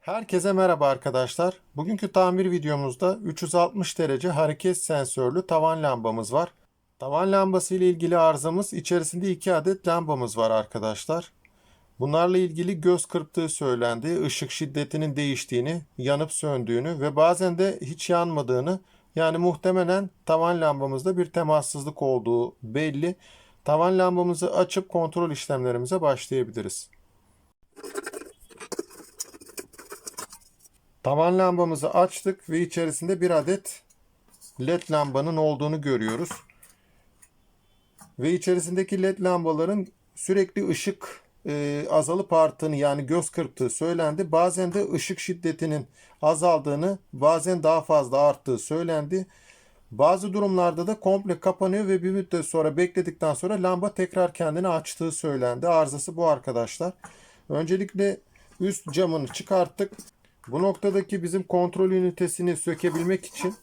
Herkese merhaba arkadaşlar. Bugünkü tamir videomuzda 360 derece hareket sensörlü tavan lambamız var. Tavan lambası ile ilgili arızamız içerisinde 2 adet lambamız var arkadaşlar. Bunlarla ilgili göz kırptığı söylendi, ışık şiddetinin değiştiğini, yanıp söndüğünü ve bazen de hiç yanmadığını yani muhtemelen tavan lambamızda bir temassızlık olduğu belli. Tavan lambamızı açıp kontrol işlemlerimize başlayabiliriz. Tavan lambamızı açtık ve içerisinde bir adet led lambanın olduğunu görüyoruz. Ve içerisindeki led lambaların sürekli ışık e, azalıp arttığını yani göz kırptığı söylendi. Bazen de ışık şiddetinin azaldığını, bazen daha fazla arttığı söylendi. Bazı durumlarda da komple kapanıyor ve bir müddet sonra bekledikten sonra lamba tekrar kendini açtığı söylendi. Arızası bu arkadaşlar. Öncelikle üst camını çıkarttık. Bu noktadaki bizim kontrol ünitesini sökebilmek için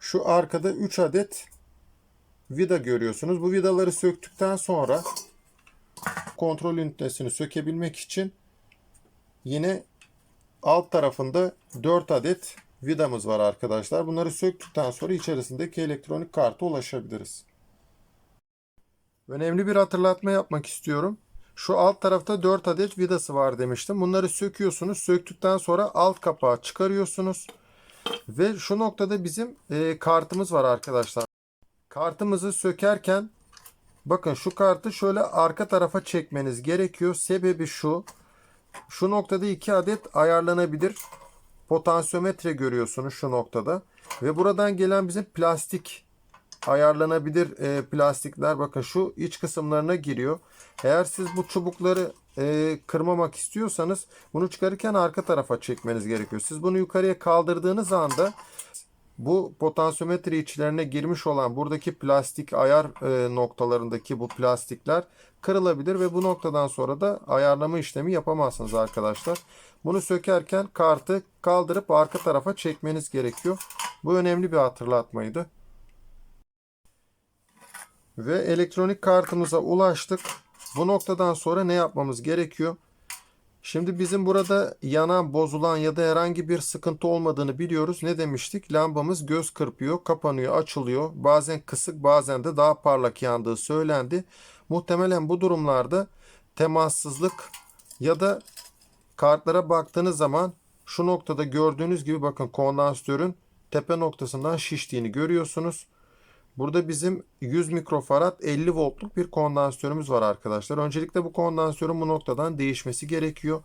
şu arkada 3 adet vida görüyorsunuz. Bu vidaları söktükten sonra kontrol ünitesini sökebilmek için yine alt tarafında 4 adet vidamız var arkadaşlar. Bunları söktükten sonra içerisindeki elektronik karta ulaşabiliriz. Önemli bir hatırlatma yapmak istiyorum. Şu alt tarafta 4 adet vidası var demiştim. Bunları söküyorsunuz. Söktükten sonra alt kapağı çıkarıyorsunuz. Ve şu noktada bizim e, kartımız var arkadaşlar. Kartımızı sökerken bakın şu kartı şöyle arka tarafa çekmeniz gerekiyor. Sebebi şu. Şu noktada 2 adet ayarlanabilir potansiyometre görüyorsunuz şu noktada. Ve buradan gelen bizim plastik ayarlanabilir e, plastikler bakın şu iç kısımlarına giriyor. Eğer siz bu çubukları e, kırmamak istiyorsanız bunu çıkarırken arka tarafa çekmeniz gerekiyor. Siz bunu yukarıya kaldırdığınız anda bu potansiyometre içlerine girmiş olan buradaki plastik ayar e, noktalarındaki bu plastikler kırılabilir ve bu noktadan sonra da ayarlama işlemi yapamazsınız arkadaşlar. Bunu sökerken kartı kaldırıp arka tarafa çekmeniz gerekiyor. Bu önemli bir hatırlatmaydı. Ve elektronik kartımıza ulaştık. Bu noktadan sonra ne yapmamız gerekiyor? Şimdi bizim burada yanan, bozulan ya da herhangi bir sıkıntı olmadığını biliyoruz. Ne demiştik? Lambamız göz kırpıyor, kapanıyor, açılıyor. Bazen kısık, bazen de daha parlak yandığı söylendi. Muhtemelen bu durumlarda temassızlık ya da kartlara baktığınız zaman şu noktada gördüğünüz gibi bakın kondansatörün tepe noktasından şiştiğini görüyorsunuz. Burada bizim 100 mikrofarad 50 voltluk bir kondansatörümüz var arkadaşlar. Öncelikle bu kondansatörün bu noktadan değişmesi gerekiyor.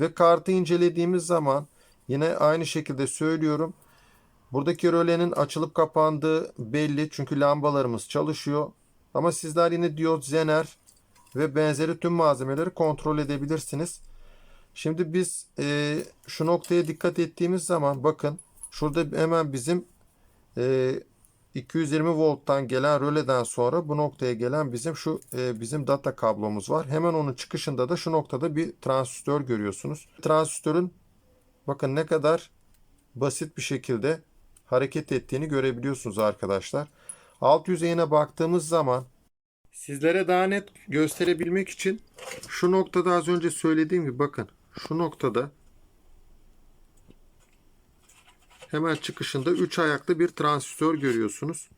Ve kartı incelediğimiz zaman yine aynı şekilde söylüyorum. Buradaki rölenin açılıp kapandığı belli çünkü lambalarımız çalışıyor. Ama sizler yine diyot, zener ve benzeri tüm malzemeleri kontrol edebilirsiniz. Şimdi biz e, şu noktaya dikkat ettiğimiz zaman bakın şurada hemen bizim e, 220 volttan gelen röleden sonra bu noktaya gelen bizim şu e, bizim data kablomuz var. Hemen onun çıkışında da şu noktada bir transistör görüyorsunuz. Transistörün bakın ne kadar basit bir şekilde hareket ettiğini görebiliyorsunuz arkadaşlar. Alt yüzeyine baktığımız zaman sizlere daha net gösterebilmek için şu noktada az önce söylediğim gibi bakın şu noktada hemen çıkışında 3 ayaklı bir transistör görüyorsunuz.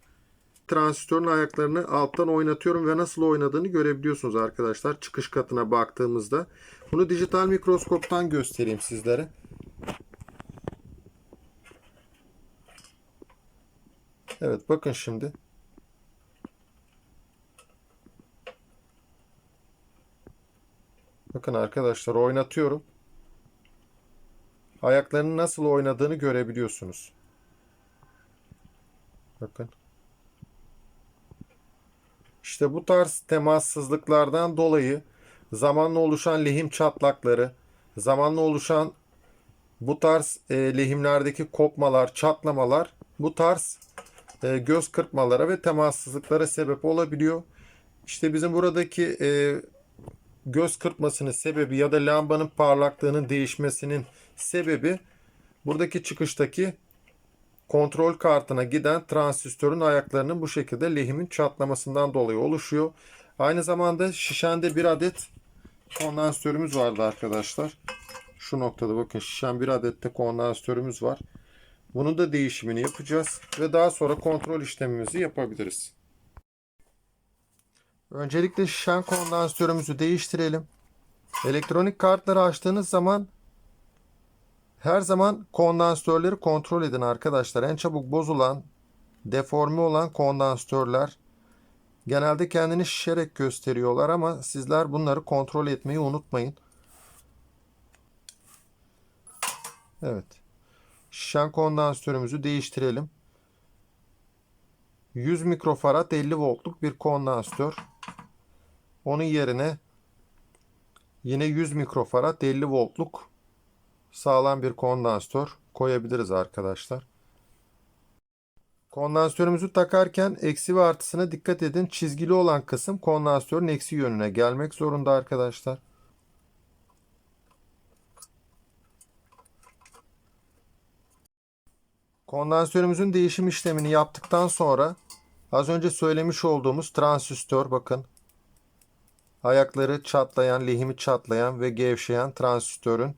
Transistörün ayaklarını alttan oynatıyorum ve nasıl oynadığını görebiliyorsunuz arkadaşlar. Çıkış katına baktığımızda. Bunu dijital mikroskoptan göstereyim sizlere. Evet bakın şimdi. Bakın arkadaşlar oynatıyorum. Ayaklarının nasıl oynadığını görebiliyorsunuz. Bakın. İşte bu tarz temassızlıklardan dolayı zamanla oluşan lehim çatlakları, zamanla oluşan bu tarz e, lehimlerdeki kopmalar, çatlamalar bu tarz e, göz kırpmalara ve temassızlıklara sebep olabiliyor. İşte bizim buradaki e, göz kırpmasının sebebi ya da lambanın parlaklığının değişmesinin sebebi buradaki çıkıştaki kontrol kartına giden transistörün ayaklarının bu şekilde lehimin çatlamasından dolayı oluşuyor. Aynı zamanda şişende bir adet kondansatörümüz vardı arkadaşlar. Şu noktada bakın şişen bir adet de kondansatörümüz var. Bunun da değişimini yapacağız ve daha sonra kontrol işlemimizi yapabiliriz. Öncelikle şişen kondansatörümüzü değiştirelim. Elektronik kartları açtığınız zaman her zaman kondansatörleri kontrol edin arkadaşlar. En çabuk bozulan, deforme olan kondansatörler genelde kendini şişerek gösteriyorlar ama sizler bunları kontrol etmeyi unutmayın. Evet. Şişen kondansatörümüzü değiştirelim. 100 mikrofarad 50 voltluk bir kondansatör. Onun yerine yine 100 mikrofarad 50 voltluk sağlam bir kondansatör koyabiliriz arkadaşlar. Kondansatörümüzü takarken eksi ve artısına dikkat edin. Çizgili olan kısım kondansatörün eksi yönüne gelmek zorunda arkadaşlar. Kondansatörümüzün değişim işlemini yaptıktan sonra az önce söylemiş olduğumuz transistör bakın ayakları çatlayan, lehimi çatlayan ve gevşeyen transistörün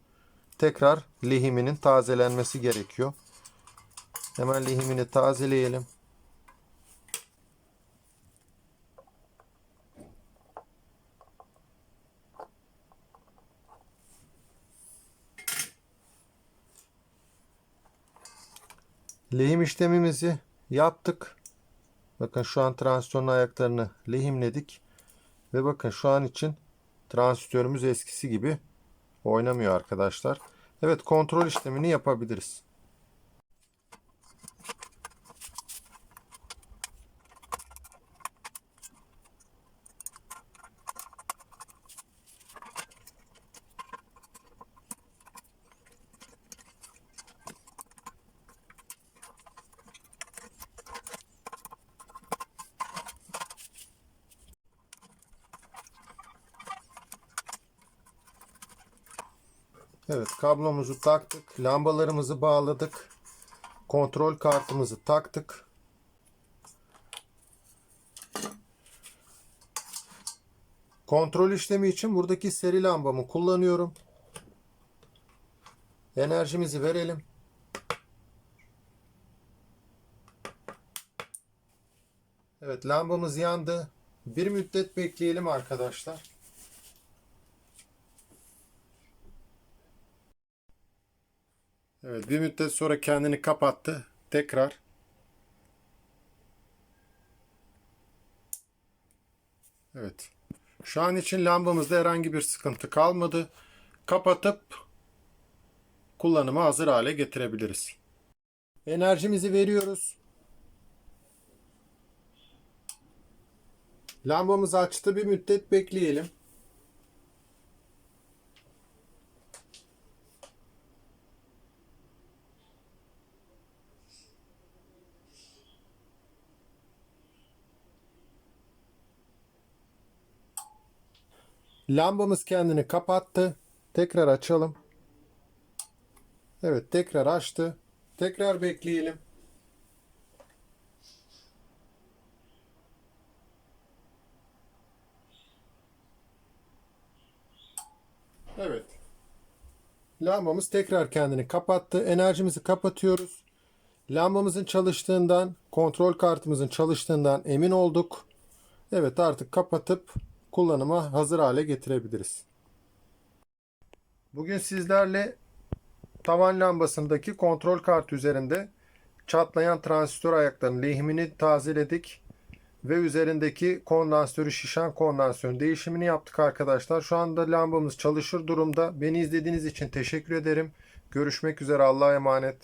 tekrar lehiminin tazelenmesi gerekiyor. Hemen lehimini tazeleyelim. Lehim işlemimizi yaptık. Bakın şu an transistörün ayaklarını lehimledik. Ve bakın şu an için transistörümüz eskisi gibi oynamıyor arkadaşlar. Evet kontrol işlemini yapabiliriz. Evet kablomuzu taktık. Lambalarımızı bağladık. Kontrol kartımızı taktık. Kontrol işlemi için buradaki seri lambamı kullanıyorum. Enerjimizi verelim. Evet lambamız yandı. Bir müddet bekleyelim arkadaşlar. Evet bir müddet sonra kendini kapattı. Tekrar. Evet. Şu an için lambamızda herhangi bir sıkıntı kalmadı. Kapatıp kullanıma hazır hale getirebiliriz. Enerjimizi veriyoruz. Lambamız açtı. Bir müddet bekleyelim. Lambamız kendini kapattı. Tekrar açalım. Evet tekrar açtı. Tekrar bekleyelim. Evet. Lambamız tekrar kendini kapattı. Enerjimizi kapatıyoruz. Lambamızın çalıştığından, kontrol kartımızın çalıştığından emin olduk. Evet artık kapatıp kullanıma hazır hale getirebiliriz. Bugün sizlerle tavan lambasındaki kontrol kartı üzerinde çatlayan transistör ayaklarının lehimini tazeledik ve üzerindeki kondansatörü şişen kondansatörün değişimini yaptık arkadaşlar. Şu anda lambamız çalışır durumda. Beni izlediğiniz için teşekkür ederim. Görüşmek üzere Allah'a emanet.